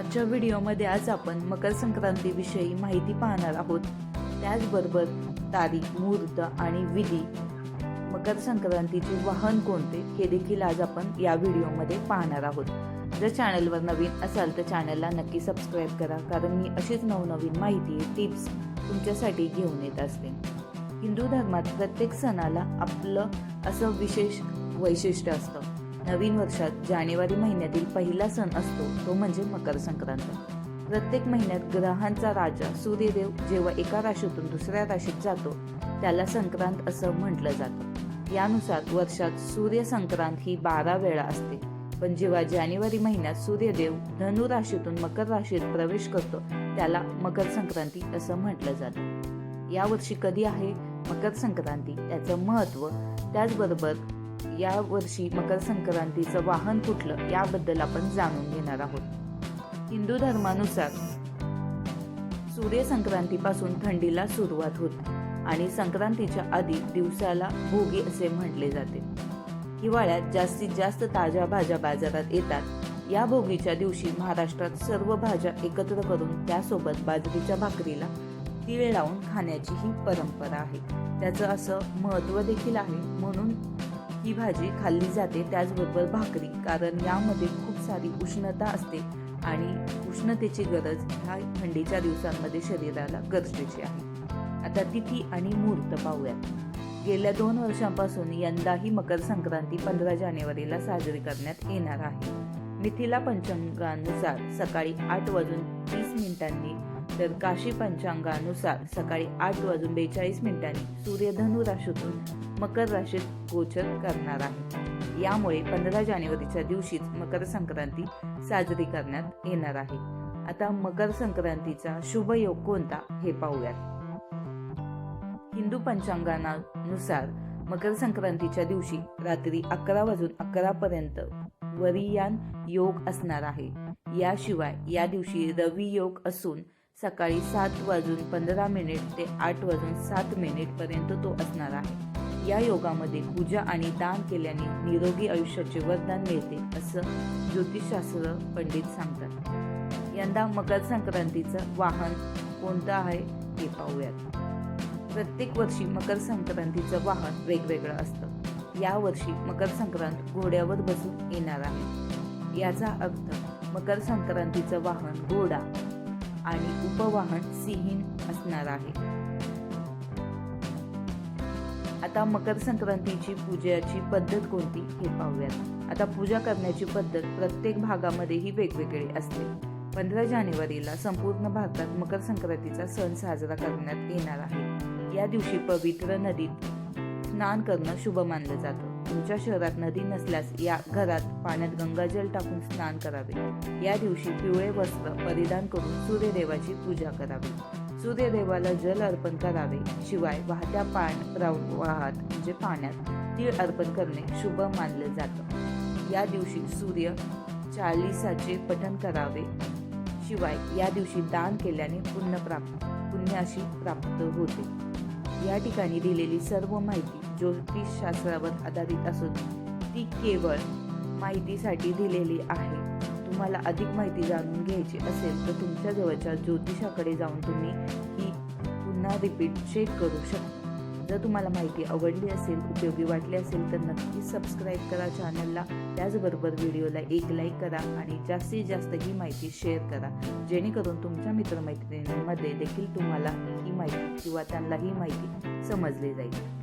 आजच्या व्हिडिओमध्ये आज आपण मकर संक्रांतीविषयी माहिती पाहणार आहोत. त्याचबरोबर तारीख मुहूर्त आणि विधी. मकर संक्रांतीचे वाहन कोणते हे देखील आज आपण या व्हिडिओमध्ये पाहणार आहोत. जर चॅनलवर नवीन असाल तर चॅनलला नक्की सबस्क्राईब करा कारण मी अशीच नवनवीन माहिती टिप्स तुमच्यासाठी घेऊन येत असते. हिंदू धर्मात प्रत्येक सणाला आपलं असं विशेष वैशिष्ट्य असतं. नवीन वर्षात जानेवारी महिन्यातील पहिला सण असतो तो म्हणजे मकर संक्रांत. प्रत्येक महिन्यात ग्रहांचा राजा सूर्यदेव जेव्हा एका राशीतून दुसऱ्या राशीत जातो त्याला संक्रांत असं म्हटलं जातं. यानुसार वर्षात सूर्य संक्रांत ही बारा वेळा असते. पण जेव्हा जानेवारी महिन्यात सूर्यदेव धनु राशीतून मकर राशीत प्रवेश करतो त्याला मकर संक्रांती असं म्हटलं जातं. यावर्षी कधी आहे मकर संक्रांती? त्याचं महत्त्व त्याचबरोबर या वर्षी मकर संक्रांतीचं वाहन कुठलं याबद्दल आपण जाणून घेणार आहोत. हिंदू धर्मानुसार सूर्य संक्रांतीपासून थंडीला सुरुवात होते आणि संक्रांतीच्या आधी दिवसाला भोगी असे म्हटले जाते. हिवाळ्यात जास्तीत जास्त ताज्या भाज्या बाजारात येतात. या भोगीच्या दिवशी महाराष्ट्रात सर्व भाज्या एकत्र करून त्यासोबत बाजरीच्या भाकरीला तीळ लावून खाण्याची ही परंपरा आहे. त्याचं असं महत्त्व देखील आहे म्हणून ही भाजी खाल्ली जाते त्याचबरोबर भाकरी. कारण यामध्ये खूप सारी उष्णता असते आणि उष्णतेची गरज ह्या थंडीच्या दिवसांमध्ये शरीराला गरजेची आहे. आता तिथी आणि मुहूर्त पाहूयात. गेल्या दोन वर्षांपासून यंदाही मकर संक्रांती पंधरा जानेवारीला साजरी करण्यात येणार आहे. मिथिला पंचांगानुसार सकाळी आठ वाजून तीस मिनिटांनी तर काशी पंचांगानुसार सकाळी आठ वाजून बेचाळीस मिनिटांनी सूर्य धनु राशीतून मकर राशीत गोचर करणार आहे. यामुळे पंधरा जानेवारीच्या दिवशीच मकर संक्रांती साजरी करण्यात येणार आहे. आता मकर संक्रांतीचा शुभ योग कोणता हे पाहूयात. हिंदू पंचांगानुसार मकर संक्रांतीच्या दिवशी रात्री अकरा वाजून अकरा पर्यंत वरियान योग असणार आहे. याशिवाय या दिवशी रवी योग असून सकाळी सात वाजून पंधरा मिनिट ते आठ वाजून सात मिनिटपर्यंत तो असणार आहे. या योगामध्ये पूजा आणि दान केल्याने निरोगी आयुष्याचे वरदान मिळते असं ज्योतिषशास्त्र पंडित सांगतात. यंदा मकर संक्रांतीचं वाहन कोणतं आहे ते पाहूयात. प्रत्येक वर्षी मकर संक्रांतीचं वाहन वेगवेगळं असतं. या वर्षी मकर संक्रांत घोड्यावर बसून येणार आहे. याचा अर्थ मकर संक्रांतीचं वाहन घोडा आणि उपवाहन सिहीन असणार आहे. आता मकर संक्रांतीची पूजेची पद्धत कोणती हे पाहूयात. आता पूजा करण्याची पद्धत प्रत्येक भागामध्ये ही वेगवेगळी असते. पंधरा जानेवारीला संपूर्ण भारतात मकर संक्रांतीचा सण साजरा करण्यात येणार आहे. या दिवशी पवित्र नदीत स्नान करणं शुभ मानलं जातं. तुमच्या शहरात नदी नसल्यास या घरात पाण्यात गंगाजल टाकून स्नान करावे. या दिवशी पिवळे वस्त्र परिधान करून सूर्यदेवाची पूजा करावी. सूर्यदेवाला जल अर्पण करावे. शिवाय वाहत्या पाण प्रवाहात म्हणजे पाण्यात तीळ अर्पण करणे शुभ मानलं जातं. या दिवशी सूर्य चाळीसाचे पठण करावे. शिवाय या दिवशी दान केल्याने पुण्य प्राप्त पुण्याशी प्राप्त होते. या ठिकाणी दिलेली सर्व माहिती ज्योतिषशास्त्रावर आधारित असून ती केवळ माहितीसाठी दिलेली आहे. तुम्हाला अधिक माहिती जाणून घ्यायची असेल तर तुमच्या जवळच्या ज्योतिषाकडे जाऊन तुम्ही ही पुन्हा रिपीट चेक करू शकता. जर तुम्हाला माहिती आवडली असेल उपयोगी वाटली असेल तर नक्की सबस्क्राईब करा चॅनलला त्याचबरोबर व्हिडिओला एक लाईक करा आणि जास्तीत जास्त ही माहिती शेअर करा. जेणेकरून तुमच्या मित्रमैत्रिणींमध्ये देखील तुम्हाला ही माहिती किंवा त्यांना ही माहिती समजली जाईल.